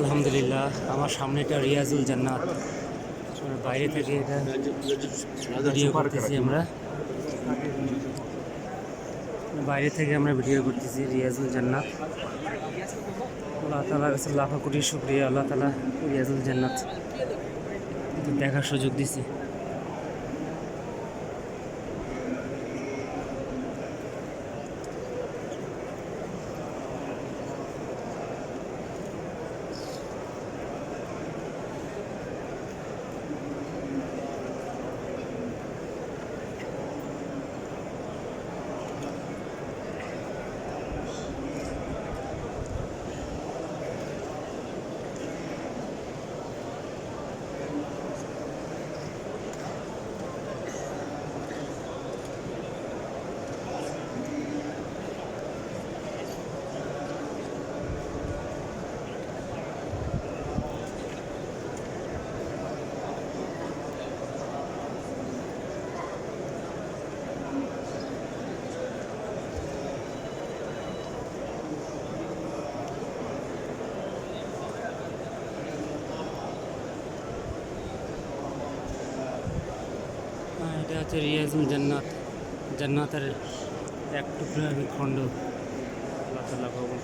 আলহামদুলিল্লাহ, আমার সামনে এটা রিয়াজুল জান্নাত। বাইরে থেকে এটা ভিডিও করতেছি আমরা। বাইরে থেকে আমরা ভিডিও করতেছি রিয়াজুল জান্নাত। আল্লাহ তালার কাছে লাখো কোটি শুক্রিয়া, আল্লাহ তালা রিয়াজুল জান্নাত। দেখার সুযোগ দিছি। এটা হচ্ছে রিয়াজম জান্নাত জান্নাতের এক টুকরো খণ্ড আল্লাহ তালা কবুল করুন।